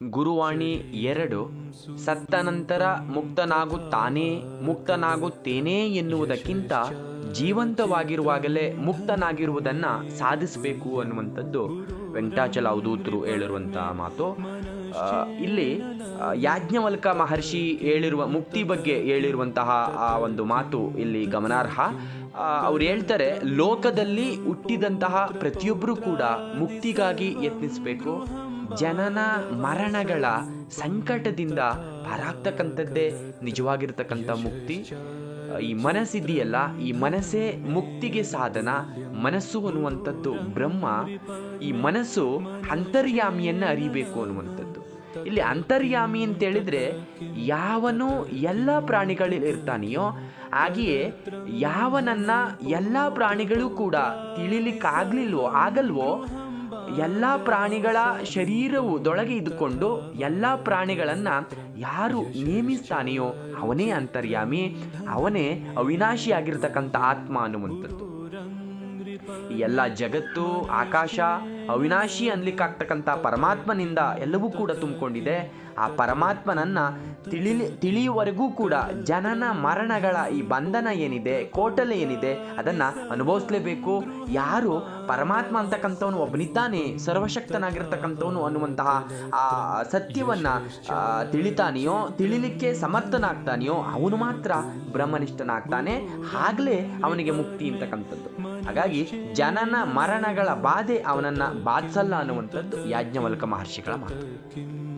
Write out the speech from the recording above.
ಗುರುವಾಣಿ ಎರಡು ಸತ್ತ ನಂತರ ಮುಕ್ತನಾಗುತ್ತಾನೆ, ಮುಕ್ತನಾಗುತ್ತೇನೆ ಎನ್ನುವುದಕ್ಕಿಂತ ಜೀವಂತವಾಗಿರುವಾಗಲೇ ಮುಕ್ತನಾಗಿರುವುದನ್ನ ಸಾಧಿಸಬೇಕು ಅನ್ನುವಂಥದ್ದು ವೆಂಕಟಾಚಲ ಅವಧೂತರು ಹೇಳಿರುವಂತಹ ಮಾತು. ಇಲ್ಲಿ ಯಾಜ್ಞವಲ್ಕ ಮಹರ್ಷಿ ಹೇಳಿರುವ, ಮುಕ್ತಿ ಬಗ್ಗೆ ಹೇಳಿರುವಂತಹ ಆ ಒಂದು ಮಾತು ಇಲ್ಲಿ ಗಮನಾರ್ಹ. ಅವ್ರು ಹೇಳ್ತಾರೆ, ಲೋಕದಲ್ಲಿ ಹುಟ್ಟಿದಂತಹ ಪ್ರತಿಯೊಬ್ಬರೂ ಕೂಡ ಮುಕ್ತಿಗಾಗಿ ಯತ್ನಿಸಬೇಕು. ಜನನ ಮರಣಗಳ ಸಂಕಟದಿಂದ ಪಾರಾಗ್ತಕ್ಕಂಥದ್ದೇ ನಿಜವಾಗಿರ್ತಕ್ಕಂಥ ಮುಕ್ತಿ. ಈ ಮನಸ್ಸಿದೆಯಲ್ಲ, ಈ ಮನಸ್ಸೇ ಮುಕ್ತಿಗೆ ಸಾಧನ, ಮನಸ್ಸು ಅನ್ನುವಂಥದ್ದು ಬ್ರಹ್ಮ, ಈ ಮನಸ್ಸು ಅಂತರ್ಯಾಮಿಯನ್ನು ಅರಿಬೇಕು ಅನ್ನುವಂಥದ್ದು. ಇಲ್ಲಿ ಅಂತರ್ಯಾಮಿ ಅಂತ ಹೇಳಿದ್ರೆ ಯಾವನು ಎಲ್ಲ ಪ್ರಾಣಿಗಳಲ್ಲಿ ಇರ್ತಾನೆಯೋ ಹಾಗೆಯೇ ಯಾವನನ್ನ ಎಲ್ಲ ಪ್ರಾಣಿಗಳು ಕೂಡ ತಿಳಿಲಿಕ್ಕಾಗ್ಲಿಲ್ವೋ, ಆಗಲ್ವೋ ಎಲ್ಲ ಪ್ರಾಣಿಗಳ ಶರೀರವು ದೊಳಗೆ ಇದ್ದುಕೊಂಡು ಎಲ್ಲ ಪ್ರಾಣಿಗಳನ್ನ ಯಾರು ನೇಮಿಸ್ತಾನೆಯೋ ಅವನೇ ಅಂತರ್ಯಾಮಿ, ಅವನೇ ಅವಿನಾಶಿಯಾಗಿರ್ತಕ್ಕಂಥ ಆತ್ಮ ಅನ್ನುವಂಥದ್ದು. ಎಲ್ಲ ಜಗತ್ತು, ಆಕಾಶ ಅವಿನಾಶಿ ಅನ್ಲಿಕ್ಕಾಗ್ತಕ್ಕಂಥ ಪರಮಾತ್ಮನಿಂದ ಎಲ್ಲವೂ ಕೂಡ ತುಂಬಿಕೊಂಡಿದೆ. ಆ ಪರಮಾತ್ಮನನ್ನ ತಿಳಿಲಿ ತಿಳಿಯುವರೆಗೂ ಕೂಡ ಜನನ ಮರಣಗಳ ಈ ಬಂಧನ ಏನಿದೆ, ಕೋಟಲೆ ಏನಿದೆ, ಅದನ್ನ ಅನುಭವಿಸ್ಲೇಬೇಕು. ಯಾರು ಪರಮಾತ್ಮ ಅಂತಕ್ಕಂಥವನು ಒಬ್ಬನಿದ್ದಾನೆ, ಸರ್ವಶಕ್ತನಾಗಿರ್ತಕ್ಕಂಥವನು ಅನ್ನುವಂತಹ ಆ ಸತ್ಯವನ್ನ ತಿಳಿತಾನೆಯೋ, ತಿಳಿಲಿಕ್ಕೆ ಸಮರ್ಥನಾಗ್ತಾನೆಯೋ, ಅವನು ಮಾತ್ರ ಬ್ರಹ್ಮನಿಷ್ಠನಾಗ್ತಾನೆ. ಆಗಲೇ ಅವನಿಗೆ ಮುಕ್ತಿ ಅಂತಕ್ಕಂಥದ್ದು. ಹಾಗಾಗಿ ಜನನ ಮರಣಗಳ ಬಾಧೆ ಅವನನ್ನ ಬಾಧಿಸಲ್ಲ ಅನ್ನುವಂಥದ್ದು ಯಾಜ್ಞವಲ್ಕ ಮಹರ್ಷಿಗಳ ಮಾತು किं